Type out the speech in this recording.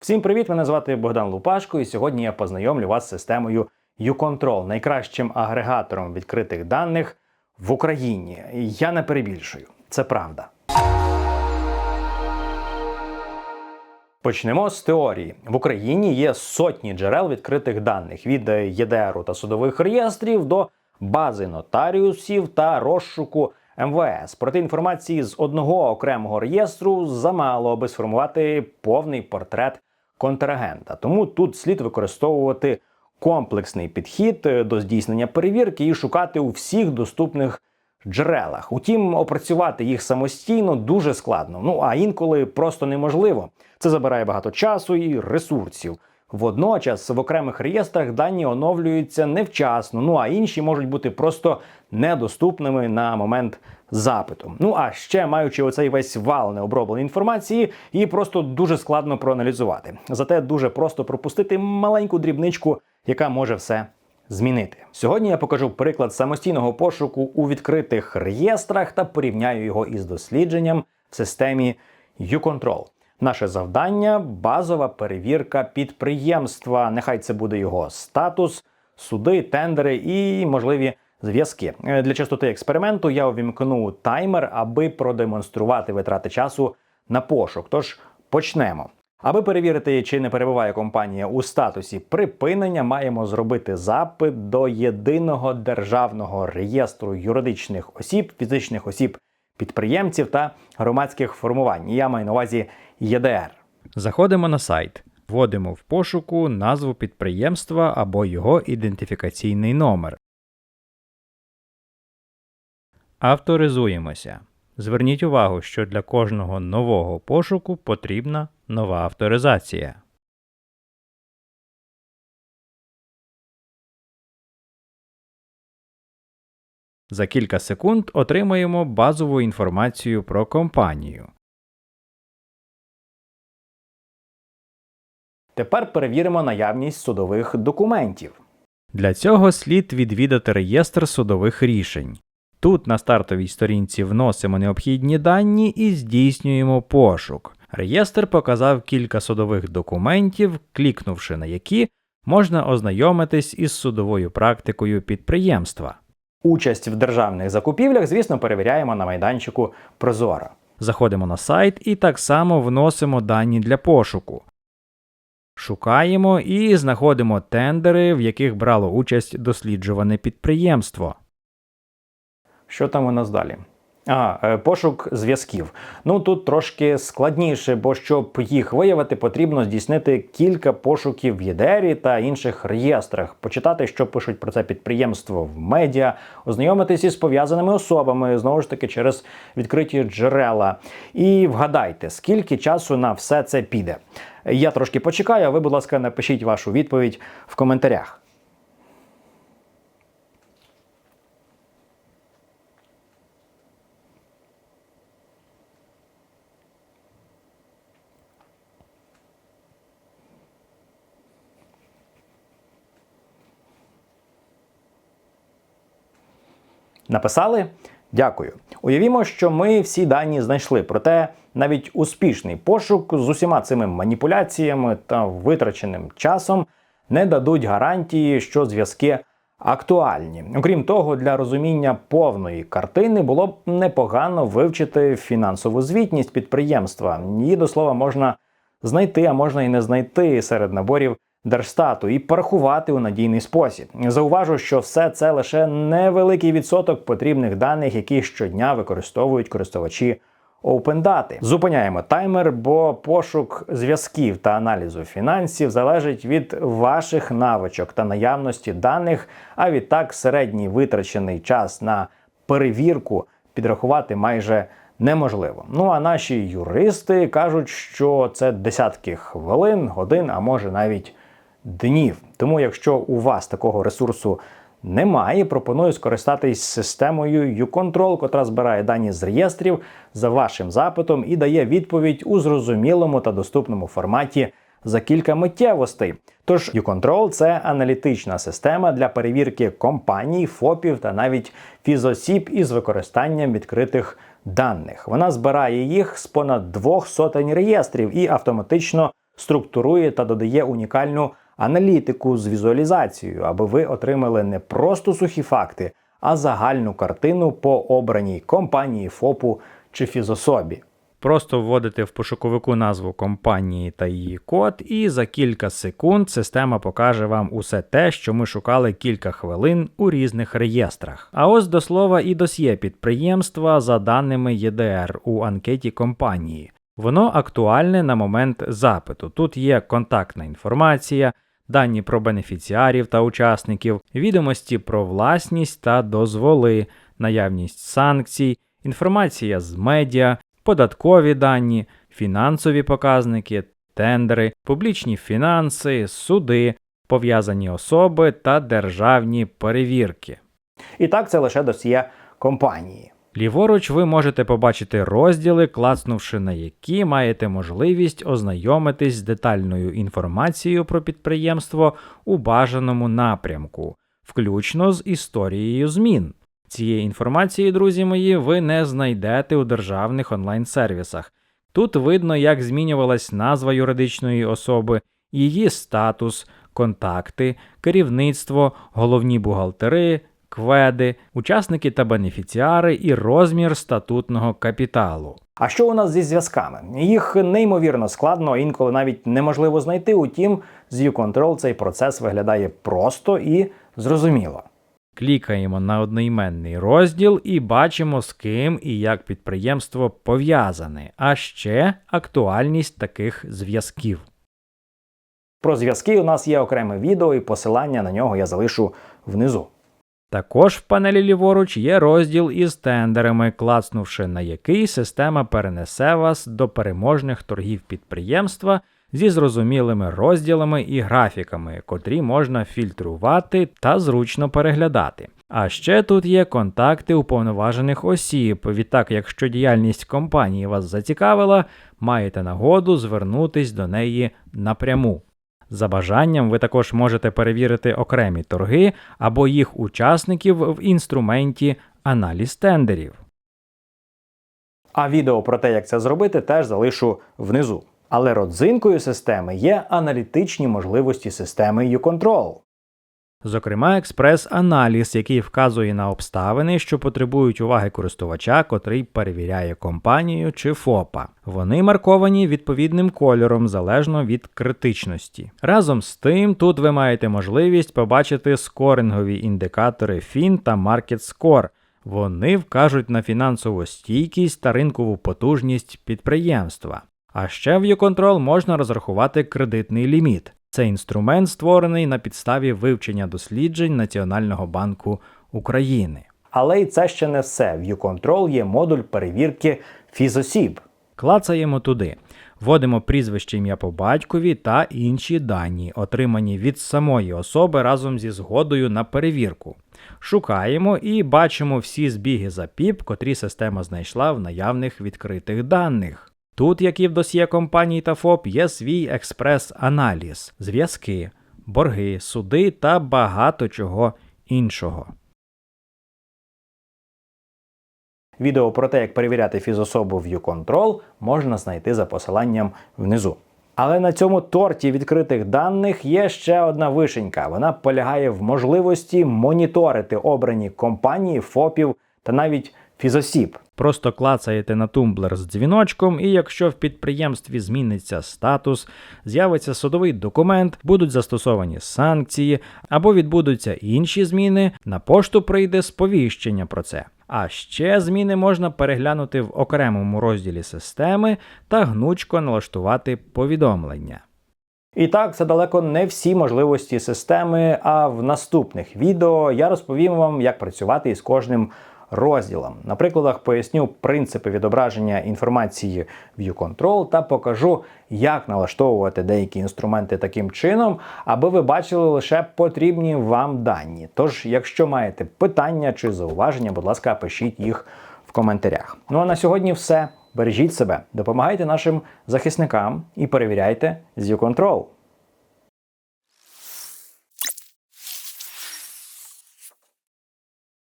Всім привіт! Мене звати Богдан Лупашко, і сьогодні я познайомлю вас з системою YouControl, найкращим агрегатором відкритих даних в Україні. Я не перебільшую, це правда. Почнемо з теорії. В Україні є сотні джерел відкритих даних від ЄДРу та судових реєстрів до бази нотаріусів та розшуку МВС. Проте інформації з одного окремого реєстру замало, аби сформувати повний портрет контрагента. Тому тут слід використовувати комплексний підхід е, до здійснення перевірки і шукати у всіх доступних джерелах. Утім, опрацювати їх самостійно дуже складно. Ну а інколи просто неможливо. Це забирає багато часу і ресурсів. Водночас в окремих реєстрах дані оновлюються невчасно, ну а інші можуть бути просто недоступними на момент запиту. Ну а ще маючи оцей весь вал необробленої інформації, її просто дуже складно проаналізувати. Зате дуже просто пропустити маленьку дрібничку, яка може все змінити. Сьогодні я покажу приклад самостійного пошуку у відкритих реєстрах та порівняю його із дослідженням в системі YouControl. Наше завдання базова перевірка підприємства. Нехай це буде його статус, суди, тендери і можливі зв'язки. Е, Для частоти експерименту я увімкну таймер, аби продемонструвати витрати часу на пошук. Тож почнемо. Аби перевірити, чи не перебуває компанія у статусі припинення, маємо зробити запит до єдиного державного реєстру юридичних осіб, фізичних осіб, підприємців та громадських формувань. Я маю на увазі ЄДР. Заходимо на сайт, вводимо в пошуку назву підприємства або його ідентифікаційний номер. Авторизуємося. Зверніть увагу, що для кожного нового пошуку потрібна нова авторизація. За кілька секунд отримаємо базову інформацію про компанію. Тепер перевіримо наявність судових документів. Для цього слід відвідати реєстр судових рішень. Тут на стартовій сторінці вносимо необхідні дані і здійснюємо пошук. Реєстр показав кілька судових документів, клікнувши на які можна ознайомитись із судовою практикою підприємства. Участь в державних закупівлях, звісно, перевіряємо на майданчику Прозоро. Заходимо на сайт і так само вносимо дані для пошуку. Шукаємо і знаходимо тендери, в яких брало участь досліджуване підприємство. Що там у нас далі? А, е, пошук зв'язків. Ну тут трошки складніше, бо щоб їх виявити, потрібно здійснити кілька пошуків в ЄДРі та інших реєстрах, почитати, що пишуть про це підприємство в медіа, ознайомитись із пов'язаними особами, знову ж таки, через відкриті джерела. І вгадайте, скільки часу на все це піде. Я трошки почекаю, а ви, будь ласка, напишіть вашу відповідь в коментарях. Написали? Дякую. Уявімо, що ми всі дані знайшли. Проте навіть успішний пошук з усіма цими маніпуляціями та витраченим часом не дадуть гарантії, що зв'язки актуальні. Окрім того, для розуміння повної картини було б непогано вивчити фінансову звітність підприємства. Її до слова можна знайти, а можна і не знайти серед наборів Держстату і порахувати у надійний спосіб. Зауважу, що все це лише невеликий відсоток потрібних даних, які щодня використовують користувачі OpenData. Зупиняємо таймер, бо пошук зв'язків та аналізу фінансів залежить від ваших навичок та наявності даних. А відтак середній витрачений час на перевірку підрахувати майже неможливо. Ну а наші юристи кажуть, що це десятки хвилин, годин, а може навіть днів. Тому, якщо у вас такого ресурсу немає, пропоную скористатись системою YouControl, котра збирає дані з реєстрів за вашим запитом і дає відповідь у зрозумілому та доступному форматі за кілька миттєвостей. Тож YouControl – це аналітична система для перевірки компаній, ФОПів та навіть фізосіб із використанням відкритих даних. Вона збирає їх з понад двох сотень реєстрів і автоматично структурує та додає унікальну аналітику з візуалізацією, аби ви отримали не просто сухі факти, а загальну картину по обраній компанії, ФОПу чи фізособі. Просто вводите в пошуковику назву компанії та її код, і за кілька секунд система покаже вам усе те, що ми шукали кілька хвилин у різних реєстрах. А ось до слова і досьє підприємства за даними ЄДР у анкеті компанії. Воно актуальне на момент запиту. Тут є контактна інформація, дані про бенефіціарів та учасників, відомості про власність та дозволи, наявність санкцій, інформація з медіа, податкові дані, фінансові показники, тендери, публічні фінанси, суди, пов'язані особи та державні перевірки. І так це лише досьє компанії. Ліворуч ви можете побачити розділи, клацнувши на які маєте можливість ознайомитись з детальною інформацією про підприємство у бажаному напрямку, включно з історією змін. Цієї інформації, друзі мої, ви не знайдете у державних онлайн-сервісах. Тут видно, як змінювалась назва юридичної особи, її статус, контакти, керівництво, головні бухгалтери, кведи, учасники та бенефіціари і розмір статутного капіталу. А що у нас зі зв'язками? Їх неймовірно складно, інколи навіть неможливо знайти. Утім, з U-Control цей процес виглядає просто і зрозуміло. Клікаємо на одноіменний розділ і бачимо, з ким і як підприємство пов'язане, а ще актуальність таких зв'язків. Про зв'язки у нас є окреме відео, і посилання на нього я залишу внизу. Також в панелі ліворуч є розділ із тендерами, клацнувши на який система перенесе вас до переможних торгів підприємства зі зрозумілими розділами і графіками, котрі можна фільтрувати та зручно переглядати. А ще тут є контакти уповноважених осіб. Відтак, якщо діяльність компанії вас зацікавила, маєте нагоду звернутись до неї напряму. За бажанням ви також можете перевірити окремі торги або їх учасників в інструменті аналіз тендерів. А відео про те, як це зробити, теж залишу внизу. Але родзинкою системи є аналітичні можливості системи U-Control. Зокрема, експрес-аналіз, який вказує на обставини, що потребують уваги користувача, котрий перевіряє компанію чи ФОПа. Вони марковані відповідним кольором залежно від критичності. Разом з тим, тут ви маєте можливість побачити скорингові індикатори FIN та Market Score. Вони вкажуть на фінансову стійкість та ринкову потужність підприємства. А ще в U-Control можна розрахувати кредитний ліміт. Це інструмент, створений на підставі вивчення досліджень Національного банку України. Але й це ще не все. В U-Control є модуль перевірки фізосіб. Клацаємо туди, вводимо прізвище ім'я по батькові та інші дані, отримані від самої особи разом зі згодою на перевірку. Шукаємо і бачимо всі збіги за ПІП, котрі система знайшла в наявних відкритих даних. Тут, як і в досьє компаній та ФОП, є свій експрес-аналіз, зв'язки, борги, суди та багато чого іншого. Відео про те, як перевіряти фізособу в U-Control, можна знайти за посиланням внизу. Але на цьому торті відкритих даних є ще одна вишенька. Вона полягає в можливості моніторити обрані компанії, ФОПів та навіть фізосіб. Просто клацаєте на тумблер з дзвіночком, і якщо в підприємстві зміниться статус, з'явиться судовий документ, будуть застосовані санкції або відбудуться інші зміни, на пошту прийде сповіщення про це. А ще зміни можна переглянути в окремому розділі системи та гнучко налаштувати повідомлення. І так, це далеко не всі можливості системи. А в наступних відео я розповім вам, як працювати із кожним розділом. На прикладах поясню принципи відображення інформації в U-Control та покажу, як налаштовувати деякі інструменти таким чином, аби ви бачили лише потрібні вам дані. Тож, якщо маєте питання чи зауваження, будь ласка, пишіть їх в коментарях. Ну а на сьогодні все. Бережіть себе, допомагайте нашим захисникам і перевіряйте з U-Control.